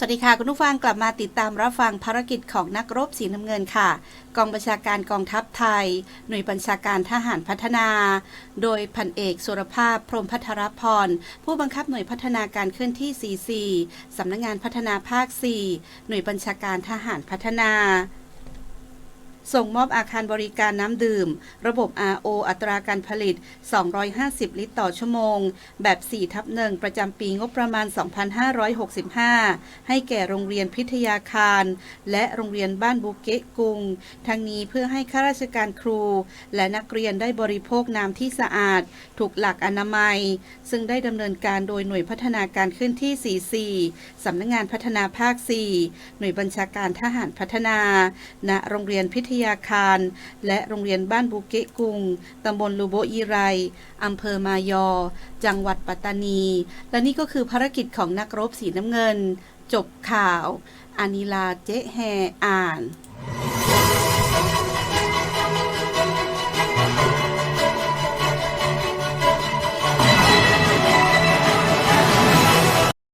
สวัสดีค่ะ คุณผู้ฟังกลับมาติดตามรับฟังภารกิจของนักรบสีน้ำเงินค่ะ กองบัญชาการกองทัพไทย หน่วยบัญชาการทหารพัฒนา โดยพันเอกสุรภาพ พรหมพัทรพร ผู้บังคับหน่วยพัฒนาการเคลื่อนที่ 44 สำนักงงานพัฒนาภาค 4 หน่วยบัญชาการทหารพัฒนา ส่งมอบอาคารบริการน้ำดื่ม ระบบ RO อัตราการผลิต 250 ลิตรต่อชั่วโมง แบบ 4 ทับหนึ่งประจำปีงบประมาณ 2565 ให้แก่โรงเรียนพิทยาคาร และโรงเรียนบ้านบุเกะกุง ทั้งนี้เพื่อให้ข้าราชการครู และนักเรียนได้บริโภคน้ำที่สะอาด ถูกหลักอนามัย ซึ่งได้ดำเนินการโดยหน่วยพัฒนาการขึ้นที่ 44 สำนักงงานพัฒนาภาค 4 หน่วยบัญชาการทหารพัฒนา ณ โรงเรียนพิทยาคาร และโรงเรียนบ้านบุเกะกุง ตำบลลูโบอีไร อำเภอมายอ จังหวัดปัตตานี และนี่ก็คือภารกิจของนักรบสีน้ำเงิน จบข่าว อานิลาเจ๊แฮอ่าน